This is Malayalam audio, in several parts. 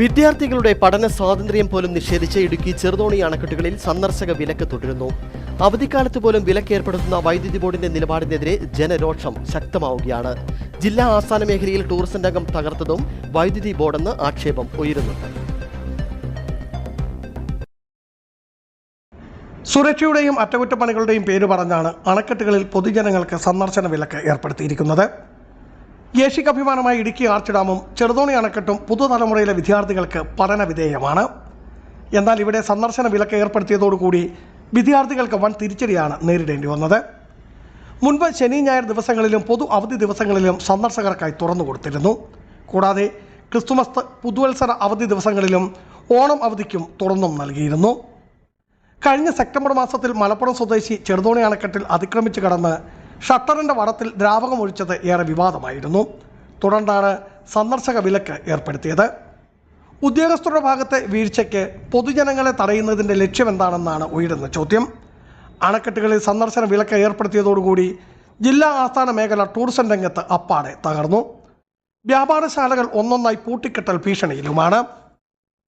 വിദ്യാർത്ഥികളുടെ പഠന സ്വാതന്ത്ര്യം പോലും നിഷേധിച്ച ഇടുക്കി ചെറുതോണി അണക്കെട്ടുകളിൽ സന്ദർശക വിലക്ക് തുടരുന്നു. അവധിക്കാലത്ത് പോലും വിലക്ക് ഏർപ്പെടുത്തുന്ന വൈദ്യുതി ബോർഡിന്റെ നിലപാടിനെതിരെ ജനരോക്ഷം ശക്തമാവുകയാണ്. ജില്ലാ ആസ്ഥാന മേഖലയിൽ ടൂറിസം രംഗം തകർത്തതും വൈദ്യുതി ബോർഡെന്ന് ആക്ഷേപം ഉയരുന്നുണ്ട്. സുരക്ഷയുടെയും അറ്റകുറ്റപ്പണികളുടെയും പേര് പറഞ്ഞാണ് അണക്കെട്ടുകളിൽ പൊതുജനങ്ങൾക്ക് സന്ദർശന വിലക്ക് ഏർപ്പെടുത്തിയിരിക്കുന്നത്. ഏഷ്യക്ക് അഭിമാനമായ ഇടുക്കി ആർച്ച് ഡാമും ചെറുതോണി അണക്കെട്ടും പുതുതലമുറയിലെ വിദ്യാർത്ഥികൾക്ക് പഠന വിധേയമാണ് എന്നാൽ ഇവിടെ സന്ദർശന വിലക്ക് ഏർപ്പെടുത്തിയതോടുകൂടി വിദ്യാർത്ഥികൾക്ക് വൻ തിരിച്ചടിയാണ് നേരിടേണ്ടി വന്നത്. മുൻപ് ശനി ഞായർ ദിവസങ്ങളിലും പൊതു അവധി ദിവസങ്ങളിലും സന്ദർശകർക്കായി തുറന്നു കൊടുത്തിരുന്നു. കൂടാതെ ക്രിസ്തുമസ് പുതുവത്സര അവധി ദിവസങ്ങളിലും ഓണം അവധിക്കും തുറന്നും നൽകിയിരുന്നു. കഴിഞ്ഞ സെപ്റ്റംബർ മാസത്തിൽ മലപ്പുറം സ്വദേശി ചെറുതോണി അണക്കെട്ടിൽ അതിക്രമിച്ചു കടന്ന് ഷട്ടറിന്റെ വടത്തിൽ ദ്രാവകമൊഴിച്ചത് ഏറെ വിവാദമായിരുന്നു. തുടർന്നാണ് സന്ദർശക വിലക്ക് ഏർപ്പെടുത്തിയത്. ഉദ്യോഗസ്ഥരുടെ ഭാഗത്തെ വീഴ്ചയ്ക്ക് പൊതുജനങ്ങളെ തടയുന്നതിന്റെ ലക്ഷ്യമെന്താണെന്നാണ് ഉയരുന്ന ചോദ്യം. അണക്കെട്ടുകളിൽ സന്ദർശന വിലക്ക് ഏർപ്പെടുത്തിയതോടുകൂടി ജില്ലാ ആസ്ഥാന മേഖല ടൂറിസം രംഗത്ത് അപ്പാടെ തകർന്നു. വ്യാപാരശാലകൾ ഒന്നൊന്നായി പൂട്ടിക്കെട്ടൽ ഭീഷണിയിലുമാണ്.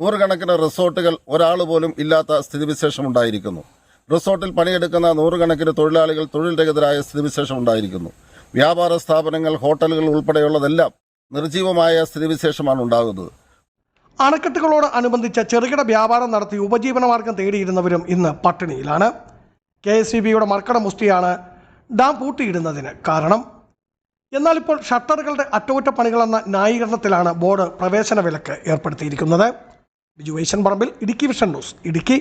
നൂറുകണക്കിന് റിസോർട്ടുകൾ ഒരാൾ പോലും ഇല്ലാത്ത സ്ഥിതിവിശേഷം ഉണ്ടായിരിക്കുന്നു റിസോർട്ടിൽ പണിയെടുക്കുന്ന നൂറുകണക്കിന് തൊഴിലാളികൾ തൊഴിൽ രഹിതരായ സ്ഥിതിവിശേഷം ഉണ്ടായിരിക്കുന്നു. വ്യാപാര സ്ഥാപനങ്ങൾ ഹോട്ടലുകൾ ഉൾപ്പെടെയുള്ളതെല്ലാം നിർജീവമായ സ്ഥിതിവിശേഷമാണ് ഉണ്ടാകുന്നത്. അണക്കെട്ടുകളോട് അനുബന്ധിച്ച ചെറുകിട വ്യാപാരം നടത്തി ഉപജീവനമാർഗം തേടിയിരുന്നവരും ഇന്ന് പട്ടിണിയിലാണ്. കെ എസ് സി ബിയുടെ മർക്കട മുഷ്ടിയാണ് ഡാം പൂട്ടിയിടുന്നതിന് കാരണം. എന്നാൽ ഇപ്പോൾ ഷട്ടറുകളുടെ അറ്റകുറ്റപ്പണികളെന്ന ന്യായീകരണത്തിലാണ് ബോർഡ് പ്രവേശന വിലക്ക് ഏർപ്പെടുത്തിയിരിക്കുന്നത്. Biju Vaishan Parambil Idukki vision news Idukki.